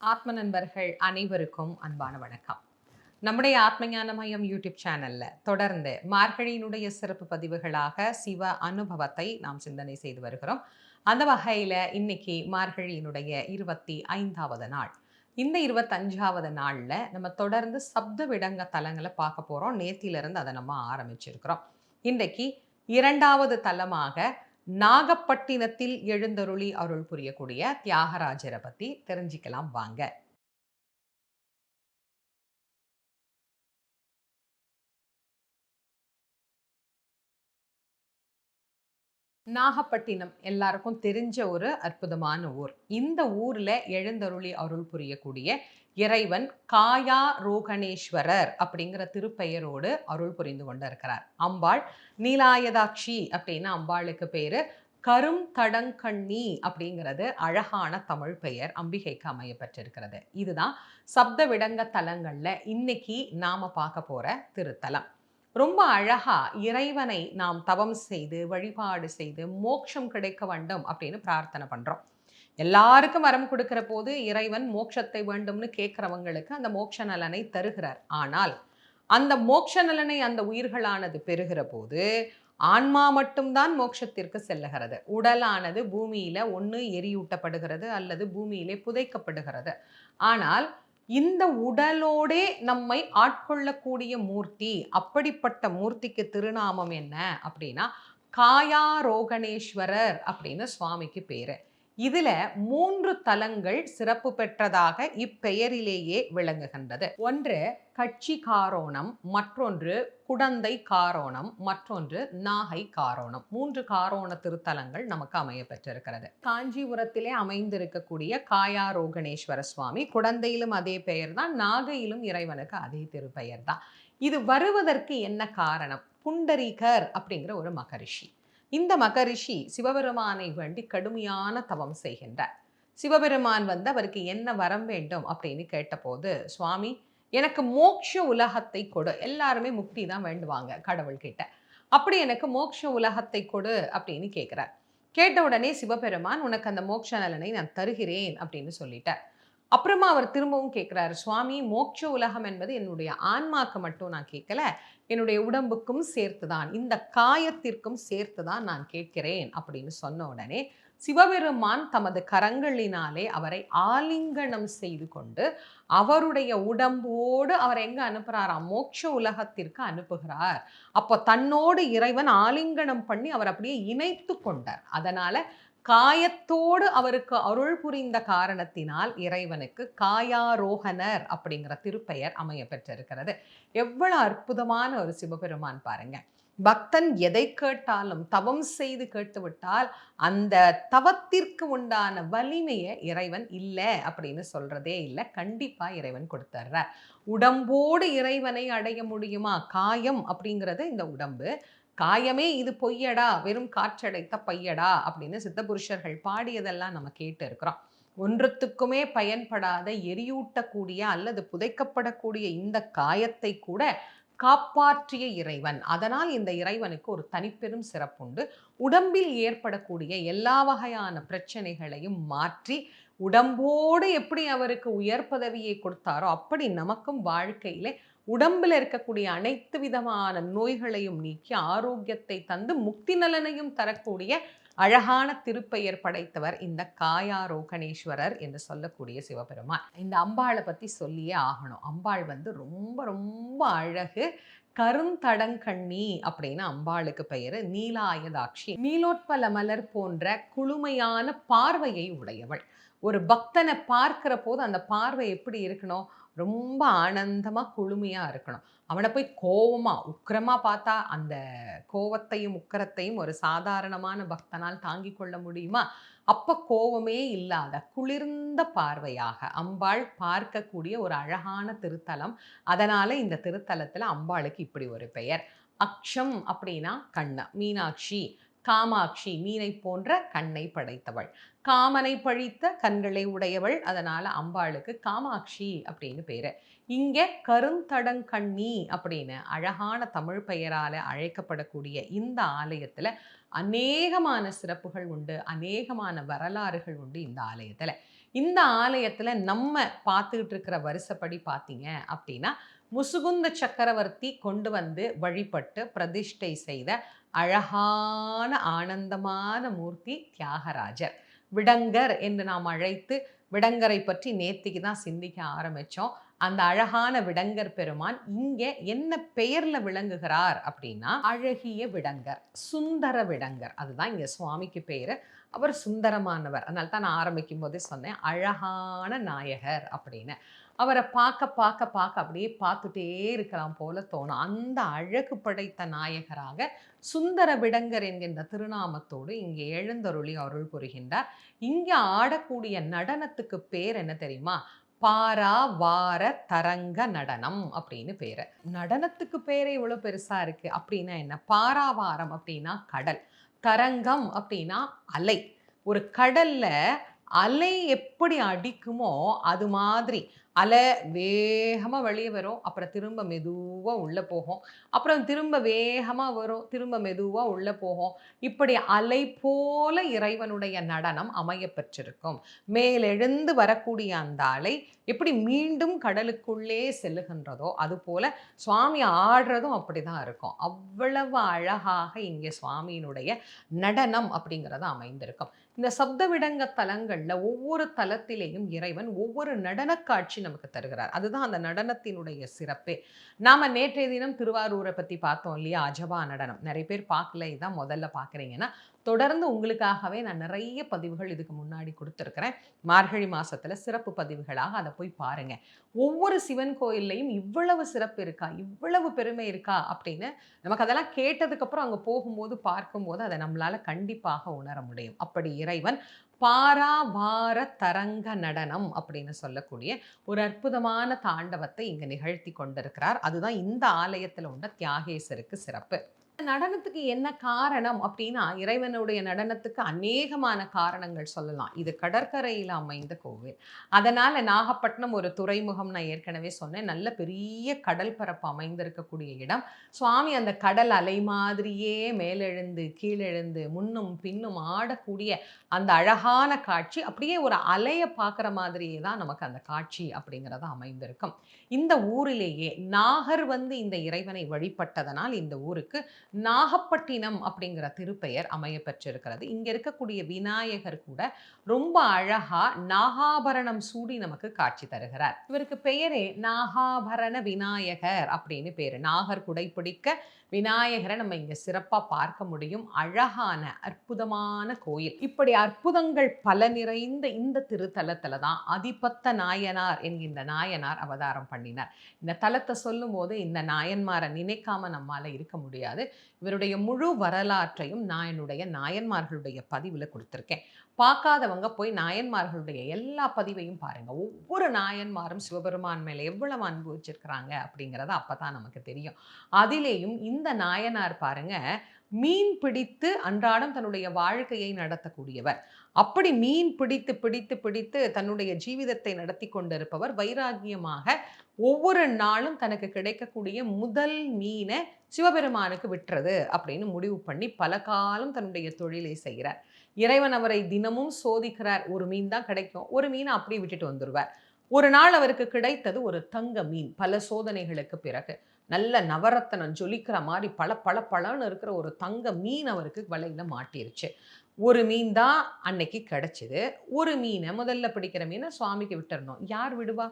ஆத்ம நண்பர்கள் அனைவருக்கும் அன்பான வணக்கம். நம்முடைய ஆத்மஞான மையம் யூடியூப் சேனல்ல தொடர்ந்து மார்கழியினுடைய சிறப்பு பதிவுகளாக சிவ அனுபவத்தை நாம் சிந்தனை செய்து வருகிறோம். அந்த வகையில இன்னைக்கு மார்கழியினுடைய இருபத்தி ஐந்தாவது நாள். இந்த இருபத்தஞ்சாவது நாள்ல நம்ம தொடர்ந்து சப்த விடங்க தலங்களை பார்க்க போறோம். நேத்திலிருந்து அதை நம்ம ஆரம்பிச்சிருக்கிறோம். இன்றைக்கு இரண்டாவது தலமாக நாகப்பட்டினத்தில் எழுந்தருளி அருள் புரியக்கூடிய தியாகராஜரை பத்தி தெரிஞ்சுக்கலாம் வாங்க. நாகப்பட்டினம் எல்லாருக்கும் தெரிஞ்ச ஒரு அற்புதமான ஊர். இந்த ஊர்ல எழுந்தருளி அருள் புரியக்கூடிய இறைவன் காயா ரோகணேஸ்வரர் அப்படிங்கிற திருப்பெயரோடு அருள் புரிந்து கொண்டு இருக்கிறார் அம்பாள் நீலாயதாட்சி அப்படின்னு அம்பாளுக்கு பேரு. கரும் தடங்கண்ணி அப்படிங்கிறது அழகான தமிழ் பெயர் அம்பிகைக்கு அமையப்பட்டிருக்கிறது. இதுதான் சப்த விடங்க தலங்கள்ல இன்னைக்கு நாம பார்க்க போற திருத்தலம். ரொம்ப அழகா இறைவனை நாம் தவம் செய்து வழிபாடு செய்து மோட்சம் கிடைக்க வேண்டும் அப்படின்னு பிரார்த்தனை பண்றோம். எல்லாருக்கும் வரம் கொடுக்கிற போது இறைவன் மோட்சத்தை வேண்டும்னு கேட்கிறவங்களுக்கு அந்த மோட்ச நலனை தருகிறார். ஆனால் அந்த மோட்ச நலனை அந்த உயிர்களானது பெறுகிற போது ஆன்மா மட்டும்தான் மோட்சத்திற்கு செல்லுகிறது. உடலானது பூமியில ஒன்று எரியூட்டப்படுகிறது அல்லது பூமியிலே புதைக்கப்படுகிறது. ஆனால் இந்த உடலோடே நம்மை ஆட்கொள்ளக்கூடிய மூர்த்தி அப்படிப்பட்ட மூர்த்திக்கு திருநாமம் என்ன அப்படின்னா காயாரோகணேஸ்வரர் அப்படின்னு சுவாமிக்கு பேரு. இதுல மூன்று தலங்கள் சிறப்பு பெற்றதாக இப்பெயரிலேயே விளங்குகின்றது. ஒன்று கட்சி காரோணம் மற்றொன்று குடந்தை காரோணம் மற்றொன்று நாகை காரோணம். மூன்று காரோண திருத்தலங்கள் நமக்கு அமைய பெற்றிருக்கிறது. காஞ்சிபுரத்திலே அமைந்திருக்கக்கூடிய காயாரோகணேஸ்வர சுவாமி குடந்தையிலும் அதே பெயர் தான் நாகையிலும் இறைவனுக்கு அதே திருப்பெயர் தான் இது வருவதற்கு என்ன காரணம்? புண்டரீகர் அப்படிங்கிற ஒரு மகரிஷி. இந்த மகரிஷி சிவபெருமானை வேண்டி கடுமையான தவம் செய்கின்றார். சிவபெருமான் வந்து அவருக்கு என்ன வரம் வேண்டும் அப்படின்னு கேட்டபோது சுவாமி எனக்கு மோட்ச உலகத்தை கொடு. எல்லாருமே முக்தி தான் வேண்டுவாங்க கடவுள்கிட்ட அப்படி எனக்கு மோட்ச உலகத்தை கொடு அப்படின்னு கேட்குறார் கேட்ட உடனே சிவபெருமான் உனக்கு அந்த மோட்ச நலனை நான் தருகிறேன் அப்படின்னு சொல்லிட்டார். அப்புறமா அவர் திரும்பவும் கேட்குறாரு சுவாமி மோட்ச உலகம் என்பது என்னுடைய ஆன்மாக்கு மட்டும் நான் கேட்கல என்னுடைய உடம்புக்கும் சேர்த்து தான் இந்த காயத்திற்கும் சேர்த்துதான் நான் கேட்கிறேன் அப்படின்னு சொன்ன உடனே சிவபெருமான் தமது கரங்களினாலே அவரை ஆலிங்கனம் செய்து கொண்டு அவருடைய உடம்போடு அவர் எங்கே அனுப்புகிறாரா மோட்ச உலகத்திற்கு அனுப்புகிறார். அப்போ தன்னோடு இறைவன் ஆலிங்கனம் பண்ணி அவர் அப்படியே இணைத்து கொண்டார். அதனால் காயத்தோடு அவருக்கு அருள் புரிந்த காரணத்தினால் இறைவனுக்கு காயாரோகணர் அப்படிங்கிற திருப்பெயர் அமைய பெற்றிருக்கிறது. எவ்வளவு அற்புதமான ஒரு சிவபெருமான் பாருங்க. பக்தன் எதை கேட்டாலும் தவம் செய்து கேட்டுவிட்டால் அந்த தவத்திற்கு உண்டான வலிமையை இறைவன் இல்லை அப்படின்னு சொல்றதே இல்லை. கண்டிப்பா இறைவன் கொடுத்துட்றார் உடம்போடு இறைவனை அடைய முடியுமா? காயம் அப்படிங்கிறது இந்த உடம்பு. காயமே இது பொய்யடா வெறும் காற்றடைத்த பையடா அப்படின்னு சித்தபுருஷர்கள் பாடியதெல்லாம் நம்ம கேட்டு இருக்கிறோம். ஒன்றுத்துக்குமே பயன்படாத எரியூட்டக்கூடிய அல்லது புதைக்கப்படக்கூடிய இந்த காயத்தை கூட காப்பாற்றிய இறைவன். அதனால் இந்த இறைவனுக்கு ஒரு தனிப்பெரும் சிறப்புண்டு. உடம்பில் ஏற்படக்கூடிய எல்லா வகையான பிரச்சனைகளையும் மாற்றி உடம்போடு எப்படி அவருக்கு உயர் பதவியை கொடுத்தாரோ அப்படி நமக்கும் வாழ்க்கையிலே உடம்பில் இருக்கக்கூடிய அனைத்து விதமான நோய்களையும் நீக்கி ஆரோக்கியத்தை தந்து முக்தி நலனையும் தரக்கூடிய அழகான திருப்பெயர் படைத்தவர் இந்த காயாரோகணேஸ்வரர் என்று சொல்லக்கூடிய சிவபெருமான். இந்த அம்பாளை பற்றி சொல்லியே ஆகணும். அம்பாள் வந்து ரொம்ப ரொம்ப அழகு. கருந்தடங்கண்ணி அப்படின்னு அம்பாளுக்கு பெயர். நீலாயதாட்சி. நீலோட்பல மலர் போன்ற குளுமையான பார்வையை உடையவள். ஒரு பக்தனை பார்க்கிற போது அந்த பார்வை எப்படி இருக்கணும்? ரொம்ப ஆனந்தமாக குழுமையாக இருக்கணும். அவனை போய் கோபமாக உக்கிரமாக பார்த்தா அந்த கோவத்தையும் உக்கரத்தையும் ஒரு சாதாரணமான பக்தனால் தாங்கி கொள்ள முடியுமா? அப்போ கோவமே இல்லாத குளிர்ந்த பார்வையாக அம்பாள் பார்க்கக்கூடிய ஒரு அழகான திருத்தலம். அதனால இந்த திருத்தலத்தில் அம்பாளுக்கு இப்படி ஒரு பெயர். அக்ஷம் அப்படின்னா கண்ண மீனாட்சி காமாட்சி மீனை போன்ற கண்ணை படைத்தவள். காமனை பழித்த கண்களை உடையவள் அதனால் அம்பாளுக்கு காமாட்சி அப்படின்னு பேர். இங்கே கருந்தடங்கண்ணி அப்படின்னு அழகான தமிழ் பெயரால் அழைக்கப்படக்கூடிய இந்த ஆலயத்தில் அநேகமான சிறப்புகள் உண்டு அநேகமான வரலாறுகள் உண்டு இந்த ஆலயத்தில். இந்த ஆலயத்தில் நம்ம பார்த்துக்கிட்டு இருக்கிற வருஷப்படி பார்த்தீங்க அப்படின்னா முசுகுந்த சக்கரவர்த்தி கொண்டு வந்து வழிபட்டு பிரதிஷ்டை செய்த அழகான ஆனந்தமான மூர்த்தி தியாகராஜர். விடங்கர் என்று நாம் அழைத்து விடங்கரை பற்றி நேத்திக்கு தான் சிந்திக்க ஆரம்பித்தோம் அந்த அழகான விடங்கர் பெருமான் இங்கே என்ன பெயரில் விளங்குகிறார் அப்படின்னா அழகிய விடங்கர் சுந்தர விடங்கர். அதுதான் இங்கே சுவாமிக்கு பெயர் அவர் சுந்தரமானவர். அதனால தான் நான் ஆரம்பிக்கும் போதே சொன்னேன் அழகான நாயகர் அப்படின்னு. அவரை பார்க்க பார்க்க பார்க்க அப்படியே பார்த்துட்டே இருக்கலாம் போல தோணும். அந்த அழகு படைத்த நாயகராக சுந்தர விடங்கர் என்கின்ற திருநாமத்தோடு இங்கே எழுந்தருளி அருள் புரிகின்றார். இங்கே ஆடக்கூடிய நடனத்துக்கு பேர் என்ன தெரியுமா? பாரா வார தரங்க நடனம் அப்படின்னு பேர். நடனத்துக்கு பேரே இவ்வளோ பெருசாக இருக்குது அப்படின்னா என்ன? பாராவாரம் அப்படின்னா கடல் தரங்கம் அப்படின்னா அலை. ஒரு கடலில் அலை எப்படி அடிக்குமோ அது மாதிரி அலை வேகமாக வெளியே வரும். அப்புறம் திரும்ப மெதுவாக உள்ளே போகும். அப்புறம் திரும்ப வேகமாக வரும். திரும்ப மெதுவாக உள்ளே போகும். இப்படி அலை போல இறைவனுடைய நடனம் அமைய பெற்றிருக்கும் மேலெழுந்து வரக்கூடிய அந்த அலை எப்படி மீண்டும் கடலுக்குள்ளே செல்லுகின்றதோ அதுபோல சுவாமி ஆடுறதும் அப்படி தான் இருக்கும். அவ்வளவு அழகாக இங்கே சுவாமியினுடைய நடனம் அப்படிங்கிறது அமைந்திருக்கும். இந்த சப்தவிடங்க தலங்களில் ஒவ்வொரு தலத்திலேயும் இறைவன் ஒவ்வொரு நடன காட்சி நமக்கு தருகிறார். அதுதான் அந்த நடனத்தினுடைய சிறப்பே. நாம் நேற்றைய தினம் திருவாரூரை பற்றி பார்த்தோம் இல்லையா? அஜபா நடனம். நிறைய பேர் பார்க்கல. இதான் முதல்ல பார்க்குறீங்கன்னா தொடர்ந்து உங்களுக்காகவே நான் நிறைய பதிவுகள் இதுக்கு முன்னாடி கொடுத்துருக்குறேன். மார்கழி மாசத்துல சிறப்பு பதிவுகளாக அதை போய் பாருங்க. ஒவ்வொரு சிவன் கோயில்லையும் இவ்வளவு சிறப்பு இருக்கா? இவ்வளவு பெருமை இருக்கா? அப்படின்னு நமக்கு அதெல்லாம் கேட்டதுக்கப்புறம் அங்கே போகும்போது பார்க்கும்போது அதை நம்மளால கண்டிப்பாக உணர முடியும். அப்படி இறைவன் பாராபார தரங்க நடனம் அப்படின்னு சொல்லக்கூடிய ஒரு அற்புதமான தாண்டவத்தை இங்கே நிகழ்த்தி கொண்டிருக்கிறார். அதுதான் இந்த ஆலயத்தில் உள்ள தியாகேசருக்கு சிறப்பு. நடனத்துக்கு என்ன காரணம் அப்படின்னா இறைவனுடைய நடனத்துக்கு அநேகமான காரணங்கள் சொல்லலாம். இது கடற்கரையில் அமைந்த கோவில். அதனால நாகப்பட்டினம் ஒரு துறைமுகம் நான் ஏற்கனவே சொன்னேன். நல்ல பெரிய கடல் பரப்பு அமைந்திருக்கக்கூடிய இடம். சுவாமி அந்த கடல் அலை மாதிரியே மேலெழுந்து கீழெழுந்து முன்னும் பின்னும் ஆடக்கூடிய அந்த அழகான காட்சி அப்படியே ஒரு அலையை பார்க்குற மாதிரியே தான் நமக்கு அந்த காட்சி அப்படிங்கிறத அமைந்திருக்கும். இந்த ஊரிலேயே நாகர் வந்து இந்த இறைவனை வழிபட்டதனால் இந்த ஊருக்கு நாகப்பட்டினம் அப்படிங்கிற திருப்பெயர் அமைய பெற்றிருக்கிறது. இங்கே இருக்கக்கூடிய விநாயகர் கூட ரொம்ப அழகா நாகாபரணம் சூடி நமக்கு காட்சி தருகிறார். இவருக்கு பெயரே நாகாபரண விநாயகர் அப்படின்னு பேர். நாகர் குடைப்பிடிக்க விநாயகரை நம்ம இங்கே சிறப்பாக பார்க்க முடியும். அழகான அற்புதமான கோயில். இப்படி அற்புதங்கள் பல நிறைந்த இந்த திருத்தலத்தில் தான் அதிபத்த நாயனார் என்கின்ற நாயனார் அவதாரம் பண்ணினார். இந்த தலத்தை சொல்லும் போது இந்த நாயன்மாரை நினைக்காம நம்மால இருக்க முடியாது. இவருடைய முழு வரலாற்றையும் நான் என்னுடைய நாயன்மார்களுடைய பதிவில் கொடுத்துருக்கேன். பார்க்காதவங்க போய் நாயன்மார்களுடைய எல்லா பதிவையும் பாருங்க. ஒவ்வொரு நாயன்மாரும் சிவபெருமான் மேலே எவ்வளவு அன்பு வச்சிருக்கிறாங்க அப்படிங்கிறத அப்பதான் நமக்கு தெரியும். அதிலேயும் இந்த நாயனார் பாருங்க மீன் பிடித்து அன்றாடம் தன்னுடைய வாழ்க்கையை நடத்தக்கூடியவர். அப்படி மீன் பிடித்து பிடித்து பிடித்து தன்னுடைய ஜீவிதத்தை நடத்தி கொண்டிருப்பவர் வைராகியமாக ஒவ்வொரு நாளும் தனக்கு கிடைக்கக்கூடிய முதல் மீனை சிவபெருமானுக்கு விட்டுறது அப்படின்னு முடிவு பண்ணி பல காலம் தன்னுடைய தொழிலை செய்கிறார். இறைவன் அவரை தினமும் சோதிக்கிறார். ஒரு மீன் தான் கிடைக்கும். ஒரு மீனை அப்படியே விட்டுட்டு வந்துடுவார் ஒரு நாள் அவருக்கு கிடைத்தது ஒரு தங்க மீன். பல சோதனைகளுக்கு பிறகு. நல்ல நவரத்தனம் ஜொலிக்கிற மாதிரி பல பல பழம்னு இருக்கிற ஒரு தங்க மீன் அவருக்கு வலையில் மாட்டிருச்சு. ஒரு மீன் தான் அன்னைக்கு கிடைச்சிது. ஒரு மீனை முதல்ல பிடிக்கிற மீனை சுவாமிக்கு விட்டுறணும். யார் விடுவா?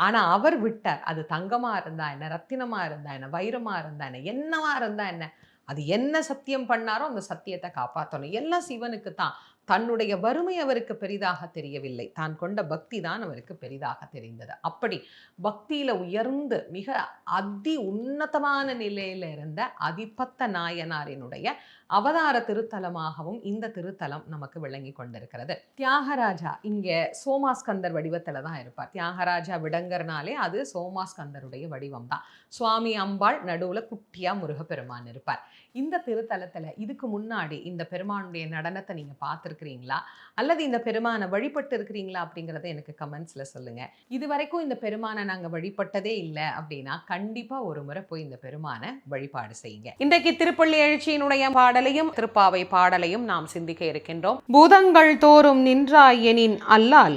ஆனால் அவர் விட்டார். அது தங்கமாக இருந்தா என்ன ரத்தினமாக இருந்தா என்ன வைரமாக இருந்தா என்ன என்னவா இருந்தா என்ன அது என்ன சத்தியம் பண்ணாரோ அந்த சத்தியத்தை காப்பாற்றணும் எல்லாம் சிவனுக்கு தான் தன்னுடைய வறுமை அவருக்கு பெரிதாக தெரியவில்லை. தான் கொண்ட பக்தி தான் அவருக்கு பெரிதாக தெரிந்தது. அப்படி பக்தியில் உயர்ந்து மிக அதி உன்னதமான நிலையில இருந்த அதிபத்த நாயனாரினுடைய அவதார திருத்தலமாகவும் இந்த திருத்தலம் நமக்கு விளங்கி கொண்டிருக்கிறது. தியாகராஜா இங்கே சோமாஸ்கந்தர் வடிவத்தில் தான் இருப்பார். தியாகராஜா விடங்கர்னாலே அது சோமாஸ்கந்தருடைய வடிவம் தான் சுவாமி அம்பாள் நடுவில் குட்டியாக முருகப்பெருமான் இருப்பார். இந்த திருத்தலத்தில் இதுக்கு முன்னாடி இந்த பெருமானுடைய நடனத்தை நீங்கள் பார்த்துருக்கிறீங்களா? அல்லது இந்த பெருமானை வழிபட்டு இருக்கிறீங்களா அப்படிங்கிறத எனக்கு கமெண்ட்ஸில் சொல்லுங்கள் இது வரைக்கும் இந்த பெருமானை நாங்கள் வழிபட்டதே இல்லை அப்படின்னா கண்டிப்பாக ஒரு முறை போய் இந்த பெருமானை வழிபாடு செய்யுங்க. இன்றைக்கு திருப்பள்ளி எழுச்சியினுடைய பாடலையும் திருப்பாவை பாடலையும் நாம் சிந்திக்க இருக்கின்றோம். பூதங்கள் தோறும் நின்றாய் எனின் அல்லால்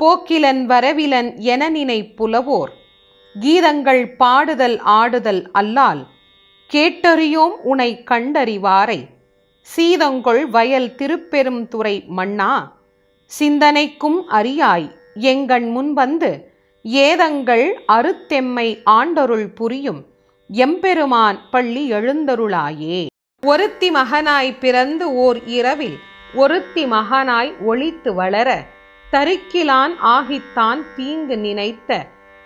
போக்கிலன் வரவிலன் என நினை புலவோர் கீதங்கள் பாடுதல் ஆடுதல் அல்லால் கேட்டறியோம் உனை கண்டறிவாரை. சீதங்கொள் வயல் திருப்பெரும் துறை மண்ணா சிந்தனைக்கும் அறியாய். எங்கண் முன்வந்து ஏதங்கள் அறுத்தெம்மை ஆண்டருள் புரியும். எம்பெருமான் பள்ளி எழுந்தருளாயே. ஒருத்தி மகனாய் பிறந்து ஓர் இரவில் ஒருத்தி மகனாய் ஒளித்து வளர தருக்கிலான் ஆகித்தான் தீங்கு நினைத்த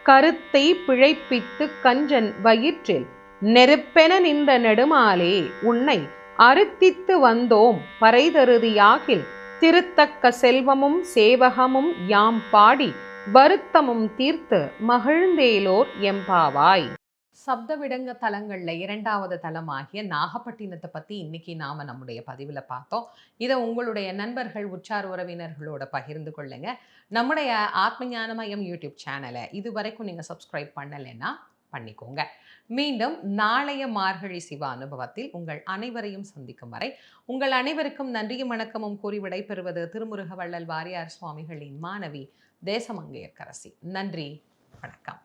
கருத்தை பிழைப்பித்து கஞ்சன் வயிற்றில் நெருப்பென நின்ற நெடுமாலே உன்னை அறுத்தித்து வந்தோம் பறைதருதியாகில் திருத்தக்க செல்வமும் சேவகமும் யாம் பாடி வருத்தமும் தீர்த்து மகிழ்ந்தேலோர் எம்பாவாய் சப்தவிடங்க தலங்களில் இரண்டாவது தலமாகிய நாகப்பட்டினத்தை பற்றி இன்னைக்கு நாம் நம்முடைய பதிவில் பார்த்தோம். இதை உங்களுடைய நண்பர்கள் உற்றார் உறவினர்களோட பகிர்ந்து கொள்ளுங்க. நம்முடைய ஆத்மஞானமயம் யூடியூப் சேனலை இது வரைக்கும் நீங்கள் சப்ஸ்கிரைப் பண்ணலைன்னா பண்ணிக்கோங்க. மீண்டும் நாளைய மார்கழி சிவ அனுபவத்தில் உங்கள் அனைவரையும் சந்திக்கும் வரை உங்கள் அனைவருக்கும் நன்றியும் வணக்கமும் கூறி விடைபெறுவது திருமுருக வள்ளல் வாரியார் சுவாமிகளின் மாணவி தேசமங்கையக்கரசி நன்றி. வணக்கம்.